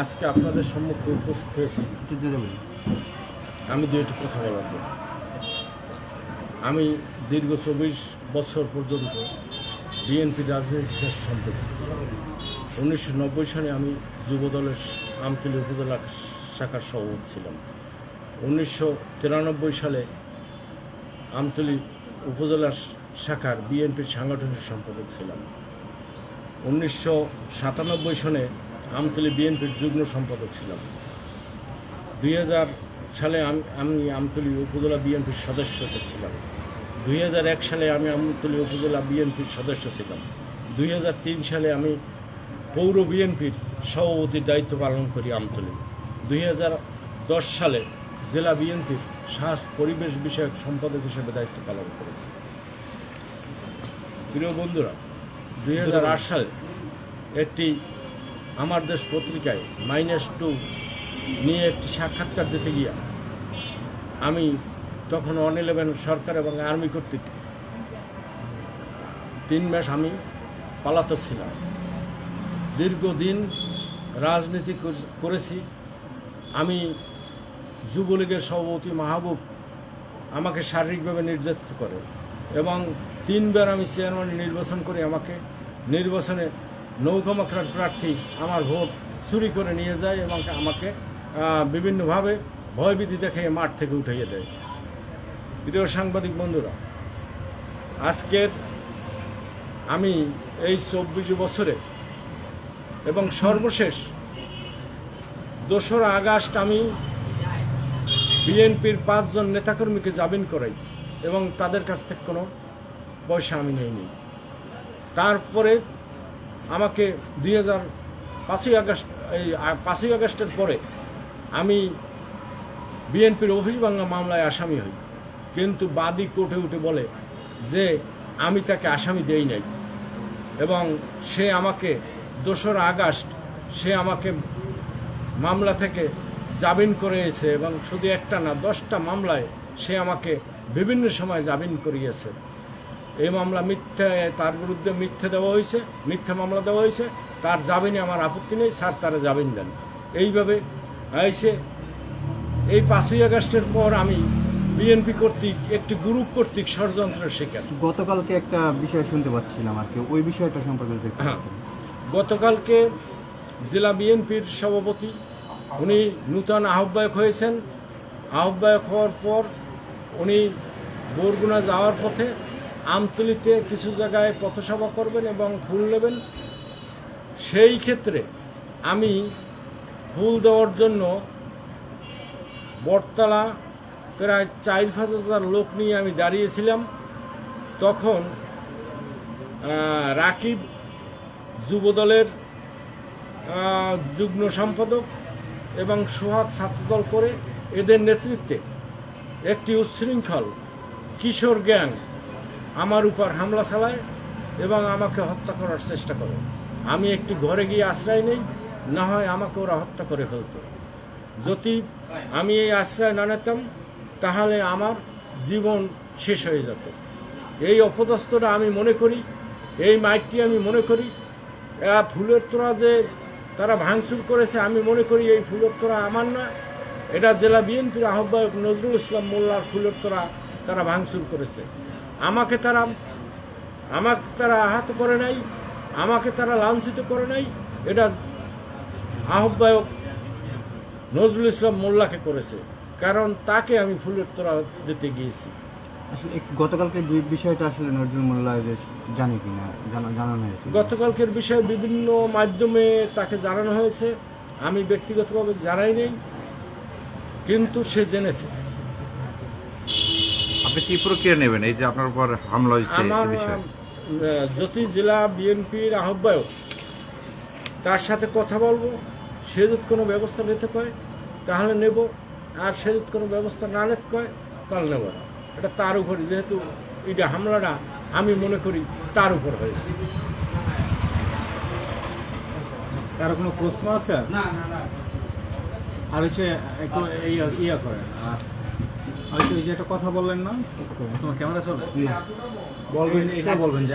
আজকে আপনাদের সম্মুখে উপস্থিত হয়েছি। আমি দু একটু কথা বলার জন্য। আমি দীর্ঘ চব্বিশ বছর পর্যন্ত বিএনপি রাজনীতির সাথে সম্পৃক্ত উনিশশো নব্বই সালে আমি যুবদলের আমতলী উপজেলা শাখার সভাপতি ছিলাম উনিশশো তিরানব্বই সালে আমতলী উপজেলা শাখার বিএনপির সাংগঠনিক সম্পাদক ছিলাম উনিশশো সাতানব্বই সনে আমতলী বিএনপির যুগ্ম সম্পাদক ছিলাম। দুই হাজার সালে আমি আমি আমতলী উপজেলা বিএনপির সদস্য ছিলাম। দুই হাজার এক সালে আমি আমতলী উপজেলা বিএনপির সদস্য ছিলাম। দুই হাজার তিন সালে আমি পৌর বিএনপির সভাপতির দায়িত্ব পালন করি আমতলী। দুই সালে জেলা বিএনপির স্বাস্থ্য পরিবেশ বিষয়ক সম্পাদক হিসেবে দায়িত্ব পালন করেছি। প্রিয় বন্ধুরা, দুই হাজার আট সালে একটি আমার দেশ পত্রিকায় মাইনাস টু নিয়ে একটি সাক্ষাৎকার দিতে গিয়া আমি তখন ওয়ান ইলেভেন সরকার এবং আর্মি কর্তৃক তিন মাস আমি পালাতক ছিলাম। দীর্ঘদিন রাজনীতি করেছি। আমি যুবলীগের সভাপতি মাহবুব আমাকে শারীরিকভাবে নির্যাতিত করে এবং তিনবার আমি চেয়ারম্যান নির্বাচন করে আমাকে নির্বাচনে নৌকামাকড়ার প্রার্থী আমার ভোট চুরি করে নিয়ে যায় এবং আমাকে বিভিন্নভাবে ভয়ভীতি দেখে মাঠ থেকে উঠাইয়ে দেয়। প্রিয় সাংবাদিক বন্ধুরা, আজকের আমি এই চব্বিশ বছরে এবং সর্বশেষ দোসরা আগস্ট আমি বিএনপির পাঁচজন নেতাকর্মীকে জামিন করাই এবং তাদের কাছ থেকে কোনো পয়সা আমি নেইনি। তারপরে আমাকে দুই হাজার পাঁচই আগস্ট, এই পাঁচই আগস্টের পরে আমি বিএনপির অফিস ভাঙ্গা মামলায় আসামি হই। কিন্তু বাদী কোর্টে উঠে বলে যে আমি তাকে আসামি দেই নাই এবং সে আমাকে দোসরা আগস্ট সে আমাকে মামলা থেকে জামিন করিয়েছে এবং শুধু একটা না, দশটা মামলায় সে আমাকে বিভিন্ন সময় জামিন করিয়েছে। এই মামলা মিথ্যে তার বিরুদ্ধে মিথ্যে দেওয়া হয়েছে মিথ্যা মামলা দেওয়া হয়েছে তার জামিনে আমার আপত্তি নেই স্যার তারা জামিন দেন। এইভাবে এসে এই পাঁচই আগস্টের পর আমি বিএনপি কর্তৃক একটি গ্রুপ কর্তৃক ষড়যন্ত্রের শিকার। গতকালকে একটা বিষয় শুনতে পাচ্ছিলাম আর কি ওই বিষয়টা সম্পর্কে হ্যাঁ। গতকালকে জেলা বিএনপির সভাপতি উনি নূতন আহ্বায়ক হয়েছেন। আহ্বায়ক হওয়ার পর উনি বরগুনা যাওয়ার পথে আমতলিতে কিছু জায়গায় পথসভা করবেন এবং ফুল নেবেন। সেই ক্ষেত্রে আমি ফুল দেওয়ার জন্য বটতলা প্রায় চার পাঁচ হাজার লোক নিয়ে আমি দাঁড়িয়েছিলাম। তখন রাকিব যুবদলের যুগ্ম সম্পাদক এবং সোহাগ ছাত্রদল করে এদের নেতৃত্বে একটি উচ্ছৃঙ্খল কিশোর গ্যাং আমার উপর হামলা চালায় এবং আমাকে হত্যা করার চেষ্টা করে। আমি একটি ঘরে গিয়ে আশ্রয় নেই, না হয় আমাকে ওরা হত্যা করে ফেলতো। যদি আমি এই আশ্রয় না নিতাম, তাহলে আমার জীবন শেষ হয়ে যেত। এই অপদস্থটা আমি মনে করি, এই মাইকটি আমি মনে করি ফুলের তোরা যে তারা ভাঙচুর করেছে, আমি মনে করি এই ফুলের তোরা আমার না। এটা জেলা বিএনপির আহ্বায়ক নজরুল ইসলাম মোল্লার ফুলের তোরা তারা ভাঙচুর করেছে। আমাকে তারা আমাকে তারা আহত করে নাই আমাকে তারা লাঞ্ছিত করে নাই। এটা আহ্বায়ক নজরুল ইসলাম মোল্লাকে করেছে কারণ তাকে আমি ফুলের তোরা দিতে গিয়েছি। আসলে গতকালকে বিষয়টা আসলে নজরুল মোল্লা জানে কিনা জানা- জানানো হয়েছে। গতকালকের বিষয়ে বিভিন্ন মাধ্যমে তাকে জানানো হয়েছে আমি ব্যক্তিগতভাবে জানাই নেই কিন্তু সে জেনেছে। আপনি কি প্রক্রিয়া নেবেন? এই যে আপনার উপর হামলা হয়েছে আমার জ্যোতি জেলা বিএনপির আহ্বায়ক তার সাথে কথা বলব সে যদি কোনো ব্যবস্থা নিতে কয় তাহলে নেব আর সে যদি কোনো ব্যবস্থা না নিতে কয় তাহলে নেব না। এটা তার উপরে যেহেতু এটা হামলাটা আমি মনে করি তার উপর হয়েছে। কারও কোনো প্রশ্ন আছে? আর হচ্ছে একটু ইয়া ইয়া করেন আর হয়তো এই যে একটা কথা বললেন না তোমার ক্যামেরা চলে? বলবেন এটা বলবেন যে